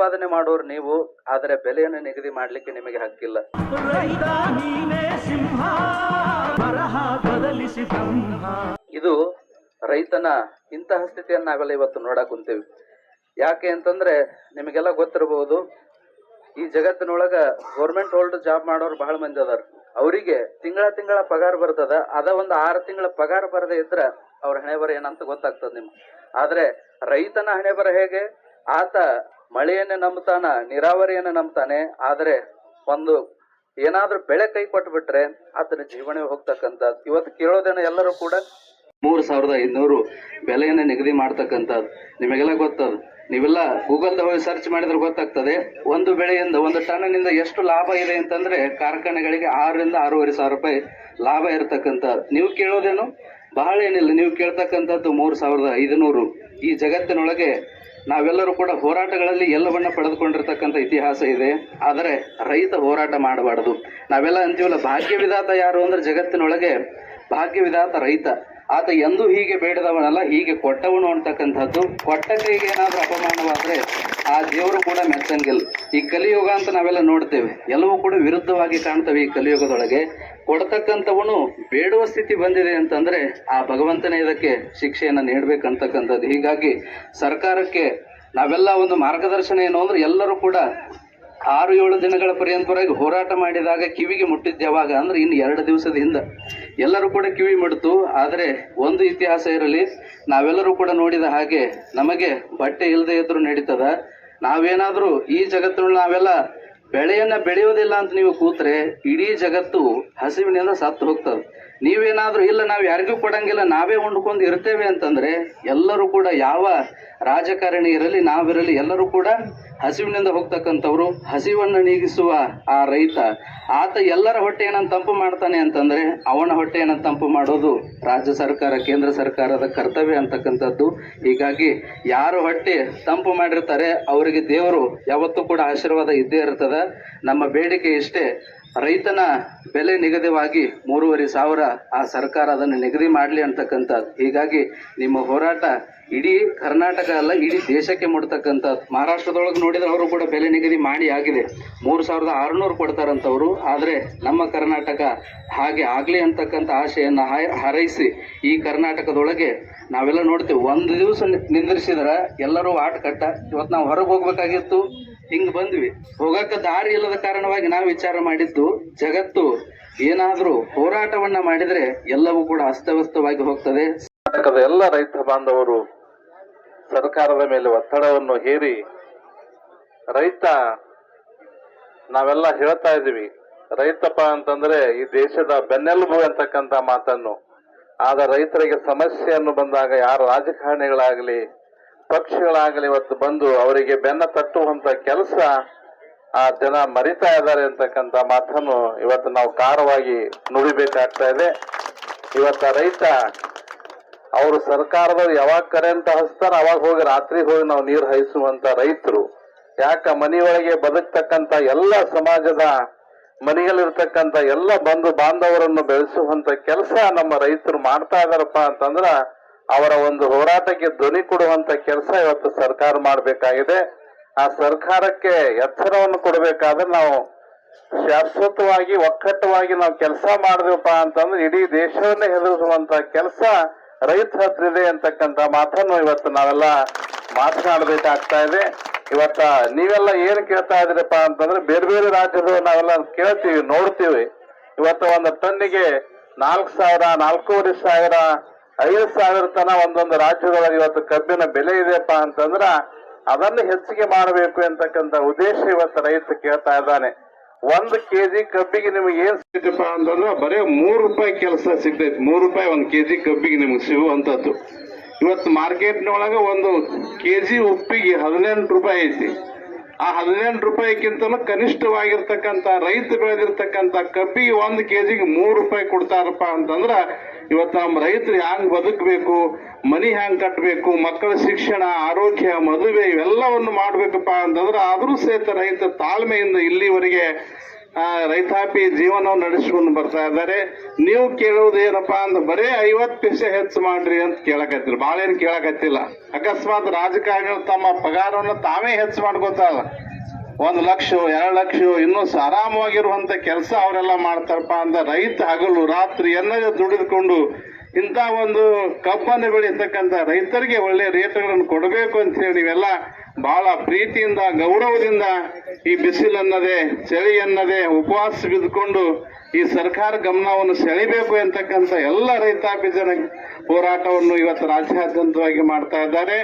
ಉತ್ಪಾದನೆ ಮಾಡೋರು ನೀವು, ಆದರೆ ಬೆಲೆಯನ್ನು ನಿಗದಿ ಮಾಡಲಿಕ್ಕೆ ನಿಮಗೆ ಹಕ್ಕಿಲ್ಲ. ಇದು ರೈತನ ಇಂತಹ ಸ್ಥಿತಿಯನ್ನ ನಾವೆಲ್ಲ ಇವತ್ತು ನೋಡಕ್ ಕುಂತೀವಿ. ಯಾಕೆ ಅಂತಂದ್ರೆ ನಿಮಗೆಲ್ಲ ಗೊತ್ತಿರಬಹುದು, ಈ ಜಗತ್ತಿನೊಳಗ ಗೌರ್ಮೆಂಟ್ ಹೋಲ್ಡ್ ಜಾಬ್ ಮಾಡೋರು ಬಹಳ ಮಂದಿ ಅದಾರ. ಅವರಿಗೆ ತಿಂಗಳ ತಿಂಗಳ ಪಗಾರ ಬರ್ತದ, ಅದ ಒಂದು ಆರು ತಿಂಗಳ ಪಗಾರ ಬರದೇ ಇದ್ರ ಅವ್ರ ಹಣೆ ಬರ ಏನಂತ ಗೊತ್ತಾಗ್ತದ ನಿಮ್ಗೆ. ಆದ್ರೆ ರೈತನ ಹಣೆ ಬರ ಹೇಗೆ? ಆತ ಮಳೆಯನ್ನೇ ನಂಬ್ತಾನ, ನೀರಾವರಿಯನ್ನ ನಂಬ್ತಾನೆ, ಆದ್ರೆ ಒಂದು ಏನಾದ್ರೂ ಬೆಳೆ ಕೈ ಕೊಟ್ಟು ಬಿಟ್ರೆ ಆತನ ಜೀವನ ಹೋಗ್ತಕ್ಕಂಥದ್ದು ಇವತ್ತು ಕೇಳೋದೇನ ಎಲ್ಲರೂ ಕೂಡ ಮೂರು ಸಾವಿರದ ಐದ್ನೂರು ಬೆಲೆಯನ್ನ ನಿಗದಿ ಮಾಡ್ತಕ್ಕಂಥದ್ದು ನಿಮಗೆಲ್ಲ ಗೊತ್ತದು. ನೀವೆಲ್ಲ ಗೂಗಲ್ ಹೋಗಿ ಸರ್ಚ್ ಮಾಡಿದ್ರೆ ಗೊತ್ತಾಗ್ತದೆ. ಒಂದು ಬೆಳೆಯಿಂದ, ಒಂದು ಟನ್ನಿಂದ ಎಷ್ಟು ಲಾಭ ಇದೆ ಅಂತಂದ್ರೆ ಕಾರ್ಖಾನೆಗಳಿಗೆ ಆರರಿಂದ ಆರೂವರೆ ಸಾವಿರ ರೂಪಾಯಿ ಲಾಭ ಇರತಕ್ಕಂಥದ್ದು ನೀವು ಕೇಳೋದೇನು? ಬಹಳ ಏನಿಲ್ಲ. ನೀವು ಕೇಳ್ತಕ್ಕಂಥದ್ದು ಮೂರು ಸಾವಿರದ ಐದುನೂರು. ಈ ಜಗತ್ತಿನೊಳಗೆ ನಾವೆಲ್ಲರೂ ಕೂಡ ಹೋರಾಟಗಳಲ್ಲಿ ಎಲ್ಲವನ್ನ ಪಡೆದುಕೊಂಡಿರ್ತಕ್ಕಂಥ ಇತಿಹಾಸ ಇದೆ. ಆದರೆ ರೈತ ಹೋರಾಟ ಮಾಡಬಾರದು. ನಾವೆಲ್ಲ ಅಂತೀವಲ್ಲ ಭಾಗ್ಯ ವಿಧಾತ ಯಾರು ಅಂದ್ರೆ ಜಗತ್ತಿನೊಳಗೆ ಭಾಗ್ಯ ವಿಧಾತ ರೈತ. ಆತ ಎಂದೂ ಹೀಗೆ ಬೇಡದವನಲ್ಲ, ಹೀಗೆ ಕೊಟ್ಟವನು ಅಂತಕ್ಕಂಥದ್ದು. ಕೊಟ್ಟ ಕೈಗೆ ಏನಾದ್ರೂ ಅಪಮಾನವಾದ್ರೆ ಆ ದೇವರು ಕೂಡ ಮೆಚ್ಚಂಗಿಲ್ಲ. ಈ ಕಲಿಯುಗ ಅಂತ ನಾವೆಲ್ಲ ನೋಡ್ತೇವೆ. ಎಲ್ಲವೂ ಕೂಡ ವಿರುದ್ಧವಾಗಿ ಕಾಣ್ತವೆ ಈ ಕಲಿಯುಗದೊಳಗೆ. ಕೊಡ್ತಕ್ಕಂಥವನು ಬೇಡುವ ಸ್ಥಿತಿ ಬಂದಿದೆ ಅಂತಂದ್ರೆ ಆ ಭಗವಂತನೇ ಇದಕ್ಕೆ ಶಿಕ್ಷೆಯನ್ನು ನೀಡಬೇಕಂತಕ್ಕಂಥದ್ದು. ಹೀಗಾಗಿ ಸರ್ಕಾರಕ್ಕೆ ನಾವೆಲ್ಲ ಒಂದು ಮಾರ್ಗದರ್ಶನ ಏನು ಅಂದ್ರೆ ಎಲ್ಲರೂ ಕೂಡ ಆರು ಏಳು ದಿನಗಳ ಪರ್ಯಂತವರೆಗೆ ಹೋರಾಟ ಮಾಡಿದಾಗ ಕಿವಿಗೆ ಮುಟ್ಟಿದ್ದು ಯಾವಾಗ ಅಂದ್ರೆ ಇನ್ನು ಎರಡು ದಿವಸದ ಹಿಂದೆ. ಎಲ್ಲರೂ ಕೂಡ ಕಿವಿ ಮುಡ್ತು, ಆದರೆ ಒಂದು ಇತಿಹಾಸ ಇರಲಿ, ನಾವೆಲ್ಲರೂ ಕೂಡ ನೋಡಿದ ಹಾಗೆ ನಮಗೆ ಬಟ್ಟೆ ಇಲ್ಲದೆ ಇದ್ರೂ ನಡೀತದ. ನಾವೇನಾದರೂ ಈ ಜಗತ್ತಿನಲ್ಲಿ ನಾವೆಲ್ಲ ಬೆಳೆಯನ್ನ ಬೆಳೆಯೋದಿಲ್ಲ ಅಂತ ನೀವು ಕೂತ್ರೆ ಇಡೀ ಜಗತ್ತು ಹಸಿವಿನಿಂದ ಸತ್ತು ಹೋಗ್ತದೆ. ನೀವೇನಾದ್ರೂ ಇಲ್ಲ, ನಾವು ಯಾರಿಗೂ ಕೊಡಂಗಿಲ್ಲ, ನಾವೇ ಉಂಡ್ಕೊಂಡು ಇರ್ತೇವೆ ಅಂತಂದ್ರೆ ಎಲ್ಲರೂ ಕೂಡ ಯಾವ ರಾಜಕಾರಣಿ ಇರಲಿ, ನಾವಿರಲಿ, ಎಲ್ಲರೂ ಕೂಡ ಹಸಿವಿನಿಂದ ಹೋಗ್ತಕ್ಕಂಥವ್ರು, ಹಸಿವನ್ನು ನೀಗಿಸುವ ಆ ರೈತ, ಆತ ಎಲ್ಲರ ಹೊಟ್ಟೆ ಹೊಟ್ಟೆಯನ್ನ ತಂಪು ಮಾಡ್ತಾನೆ ಅಂತಂದ್ರೆ ಅವನ ಹೊಟ್ಟೆಯನ್ನು ತಂಪು ಮಾಡೋದು ರಾಜ್ಯ ಸರ್ಕಾರ, ಕೇಂದ್ರ ಸರ್ಕಾರದ ಕರ್ತವ್ಯ ಅಂತಕ್ಕಂಥದ್ದು. ಹೀಗಾಗಿ ಯಾರು ಹೊಟ್ಟೆ ತಂಪು ಮಾಡಿರ್ತಾರೆ, ಅವರಿಗೆ ದೇವರು ಯಾವತ್ತೂ ಕೂಡ ಆಶೀರ್ವಾದ ಇದ್ದೇ ಇರ್ತದೆ. ನಮ್ಮ ಬೇಡಿಕೆ ಇಷ್ಟೇ. ರೈತನ ಬೆಲೆ ನಿಗದಿವಾಗಿ ಮೂರುವರೆ ಸಾವಿರ ಆ ಸರ್ಕಾರ ಅದನ್ನು ನಿಗದಿ ಮಾಡಲಿ ಅಂತಕ್ಕಂಥದ್ದು ಹೀಗಾಗಿ ನಿಮ್ಮ ಹೋರಾಟ ಇಡೀ ಕರ್ನಾಟಕ ಅಲ್ಲ, ಇಡೀ ದೇಶಕ್ಕೆ ಮುಡ್ತಕ್ಕಂಥದ್ದು ಮಹಾರಾಷ್ಟ್ರದೊಳಗೆ ನೋಡಿದ್ರೆ ಅವರು ಕೂಡ ಬೆಲೆ ನಿಗದಿ ಮಾಡಿ ಆಗಿದೆ. ಮೂರು ಸಾವಿರದ ಆರುನೂರು ಕೊಡ್ತಾರಂಥವ್ರು ಆದರೆ ನಮ್ಮ ಕರ್ನಾಟಕ ಹಾಗೆ ಆಗಲಿ ಅಂತಕ್ಕಂಥ ಆಶೆಯನ್ನು ಹಾರೈಸಿ ಈ ಕರ್ನಾಟಕದೊಳಗೆ ನಾವೆಲ್ಲ ನೋಡ್ತೀವಿ. ಒಂದು ದಿವಸ ನಿಂದ್ರಿಸಿದ್ರೆ ಎಲ್ಲರೂ ಆಟ ಕಟ್ಟ ಇವತ್ತು ನಾವು ಹೊರಗೆ ಹೋಗ್ಬೇಕಾಗಿತ್ತು. ಹಿಂಗ್ ಬಂದ್ವಿ. ಹೋಗಕ್ಕೆ ದಾರಿ ಇಲ್ಲದ ಕಾರಣವಾಗಿ ನಾವು ವಿಚಾರ ಮಾಡಿದ್ದು, ಜಗತ್ತು ಏನಾದ್ರೂ ಹೋರಾಟವನ್ನ ಮಾಡಿದ್ರೆ ಎಲ್ಲವೂ ಕೂಡ ಅಸ್ತವ್ಯಸ್ತವಾಗಿ ಹೋಗ್ತದೆ. ಕರ್ನಾಟಕದ ಎಲ್ಲ ರೈತ ಬಾಂಧವರು ಸರ್ಕಾರದ ಮೇಲೆ ಒತ್ತಡವನ್ನು ಹೇರಿ, ರೈತ, ನಾವೆಲ್ಲ ಹೇಳ್ತಾ ಇದೀವಿ ರೈತಪ್ಪ ಅಂತಂದ್ರೆ ಈ ದೇಶದ ಬೆನ್ನೆಲುಬು ಅಂತಕ್ಕಂತ ಮಾತನ್ನು. ಆದ ರೈತರಿಗೆ ಸಮಸ್ಯೆಯನ್ನು ಬಂದಾಗ ಯಾರ ರಾಜಕಾರಣಿಗಳಾಗಲಿ ಪಕ್ಷಗಳಾಗಲಿ ಇವತ್ತು ಬಂದು ಅವರಿಗೆ ಬೆನ್ನ ತಟ್ಟುವಂತ ಕೆಲಸ ಆ ಜನ ಮರಿತಾ ಇದ್ದಾರೆ ಅಂತಕ್ಕಂತ ಮಾತನ್ನು ಇವತ್ತು ನಾವು ಕಾರವಾಗಿ ನುಡಿಬೇಕಾಗ್ತಾ ಇದೆ. ಇವತ್ತ ರೈತ, ಅವರು ಸರ್ಕಾರದವ್ರು ಯಾವಾಗ ಕರೆಂಟ್ ಹಸ್ತಾರ ಅವಾಗ ಹೋಗಿ ರಾತ್ರಿ ಹೋಗಿ ನಾವು ನೀರು ಹಾಯಿಸುವಂತ ರೈತರು. ಯಾಕ ಮನೆಯೊಳಗೆ ಬದುಕ್ತಕ್ಕಂತ ಎಲ್ಲ ಸಮಾಜದ ಮನೆಯಲ್ಲಿರ್ತಕ್ಕಂತ ಎಲ್ಲ ಬಂಧು ಬಾಂಧವರನ್ನು ಬೆಳೆಸುವಂತ ಕೆಲಸ ನಮ್ಮ ರೈತರು ಮಾಡ್ತಾ ಇದಾರಪ್ಪ ಅಂತಂದ್ರ ಅವರ ಒಂದು ಹೋರಾಟಕ್ಕೆ ಧ್ವನಿ ಕೊಡುವಂತ ಕೆಲಸ ಇವತ್ತು ಸರ್ಕಾರ ಮಾಡಬೇಕಾಗಿದೆ. ಆ ಸರ್ಕಾರಕ್ಕೆ ಎಚ್ಚರವನ್ನು ಕೊಡಬೇಕಾದ್ರೆ ನಾವು ಶಾಶ್ವತವಾಗಿ, ಒಕ್ಕಟ್ಟವಾಗಿ ನಾವು ಕೆಲಸ ಮಾಡಿದ್ವಪ್ಪ ಅಂತಂದ್ರೆ ಇಡೀ ದೇಶವನ್ನೇ ಹೆದರಿಸುವಂತ ಕೆಲಸ ರೈತ ಇದೆ ಅಂತಕ್ಕಂತ ಮಾತನ್ನು ಇವತ್ತು ನಾವೆಲ್ಲ ಮಾತನಾಡಬೇಕಾಗ್ತಾ ಇದೆ. ಇವತ್ತ ನೀವೆಲ್ಲ ಏನ್ ಕೇಳ್ತಾ ಇದ್ರಪ್ಪ ಅಂತಂದ್ರೆ ಬೇರೆ ಬೇರೆ ರಾಜ್ಯದ ನಾವೆಲ್ಲ ಕೇಳ್ತೀವಿ, ನೋಡ್ತೀವಿ. ಇವತ್ತು ಒಂದು ಟನ್ನಿಗೆ ನಾಲ್ಕು ಸಾವಿರ, ನಾಲ್ಕೂವರೆ ಸಾವಿರ ಐದು ಸಾವಿರ ತನ ಒಂದೊಂದು ರಾಜ್ಯದೊಳಗೆ ಇವತ್ತು ಕಬ್ಬಿನ ಬೆಲೆ ಇದೆಯಪ್ಪ ಅಂತಂದ್ರ ಅದನ್ನು ಹೆಚ್ಚಿಗೆ ಮಾಡಬೇಕು ಅಂತಕ್ಕಂಥ ಉದ್ದೇಶ ಇವತ್ತು ರೈತ ಕೇಳ್ತಾ ಇದ್ದಾನೆ. ಒಂದು ಕೆಜಿ ಕಬ್ಬಿಗೆ ನಿಮಗೆ ಏನ್ ಸಿಗ್ತಪ್ಪ ಅಂತಂದ್ರೆ ಬರೀ ಮೂರು ರೂಪಾಯಿ ಕೆಲಸ ಸಿಗ್ತೈತಿ. ಮೂರು ರೂಪಾಯಿ ಒಂದು ಕೆಜಿ ಕಬ್ಬಿಗೆ ನಿಮಗೆ ಸಿಗುವಂತದ್ದು ಇವತ್ತು ಮಾರ್ಕೆಟ್ನೊಳಗೆ ಒಂದು ಕೆಜಿ ಉಪ್ಪಿಗೆ ಹದಿನೆಂಟು ರೂಪಾಯಿ ಐತಿ. ಆ ಹದಿನೆಂಟು ರೂಪಾಯಿಕ್ಕಿಂತಲೂ ಕನಿಷ್ಠವಾಗಿರ್ತಕ್ಕಂಥ ರೈತ ಬೆಳೆದಿರ್ತಕ್ಕಂಥ ಕಬ್ಬಿಗೆ ಒಂದು ಕೆಜಿಗೆ ಮೂರು ರೂಪಾಯಿ ಕೊಡ್ತಾರಪ್ಪ ಅಂತಂದ್ರ ಇವತ್ತು ನಮ್ಮ ರೈತರು ಹ್ಯಾಂಗ್ ಬದುಕಬೇಕು, ಮನಿ ಹ್ಯಾಂಗ್ ಕಟ್ಟಬೇಕು ಮಕ್ಕಳ ಶಿಕ್ಷಣ, ಆರೋಗ್ಯ, ಮದುವೆ ಇವೆಲ್ಲವನ್ನು ಮಾಡ್ಬೇಕಪ್ಪ ಅಂತಂದ್ರೆ ಆದ್ರೂ ಸಹಿತ ರೈತ ತಾಳ್ಮೆಯಿಂದ ಇಲ್ಲಿವರೆಗೆ ರೈತಾಪಿ ಜೀವನವನ್ನು ನಡೆಸಿಕೊಂಡು ಬರ್ತಾ ಇದ್ದಾರೆ. ನೀವು ಕೇಳುವುದು ಏನಪ್ಪಾ ಅಂದ್ರೆ ಬರೇ ಐವತ್ ಪೈಸೆ ಹೆಚ್ಚು ಮಾಡ್ರಿ ಅಂತ ಕೇಳಕತ್ತಿಲ್ಲ ಭಾಳ ಏನು ಕೇಳಕತ್ತಿಲ್ಲ. ಅಕಸ್ಮಾತ್ ರಾಜಕಾರಣಿಗಳು ತಮ್ಮ ಪಗಾರವನ್ನು ತಾವೇ ಹೆಚ್ಚು ಮಾಡ್ಕೋತಾರ ಒಂದ್ ಲಕ್ಷ, ಎರಡು ಲಕ್ಷ, ಇನ್ನೂ ಆರಾಮವಾಗಿರುವಂತ ಕೆಲಸ ಅವರೆಲ್ಲ ಮಾಡ್ತಾರಪ್ಪ ಅಂತ ರೈತ ಹಗಲು ರಾತ್ರಿ ಎನ್ನ ದುಡಿದುಕೊಂಡು ಇಂಥ ಒಂದು ಕಬ್ಬನ್ನು ಬೆಳೀತಕ್ಕಂಥ ರೈತರಿಗೆ ಒಳ್ಳೆ ರೇಟ್ಗಳನ್ನು ಕೊಡಬೇಕು ಅಂತ ಹೇಳಿ ನೀವೆಲ್ಲ ಬಹಳ ಪ್ರೀತಿಯಿಂದ, ಗೌರವದಿಂದ ಈ ಬಿಸಿಲನ್ನದೇ ಚಳಿ ಅನ್ನದೇ ಉಪವಾಸ ಬಿದ್ದುಕೊಂಡು ಈ ಸರ್ಕಾರ ಗಮನವನ್ನು ಸೆಳಿಬೇಕು ಎಂತಕ್ಕಂತ ಎಲ್ಲ ರೈತಾಪಿ ಜನ ಹೋರಾಟವನ್ನು ಇವತ್ತು ರಾಜ್ಯಾದ್ಯಂತವಾಗಿ ಮಾಡ್ತಾ ಇದ್ದಾರೆ.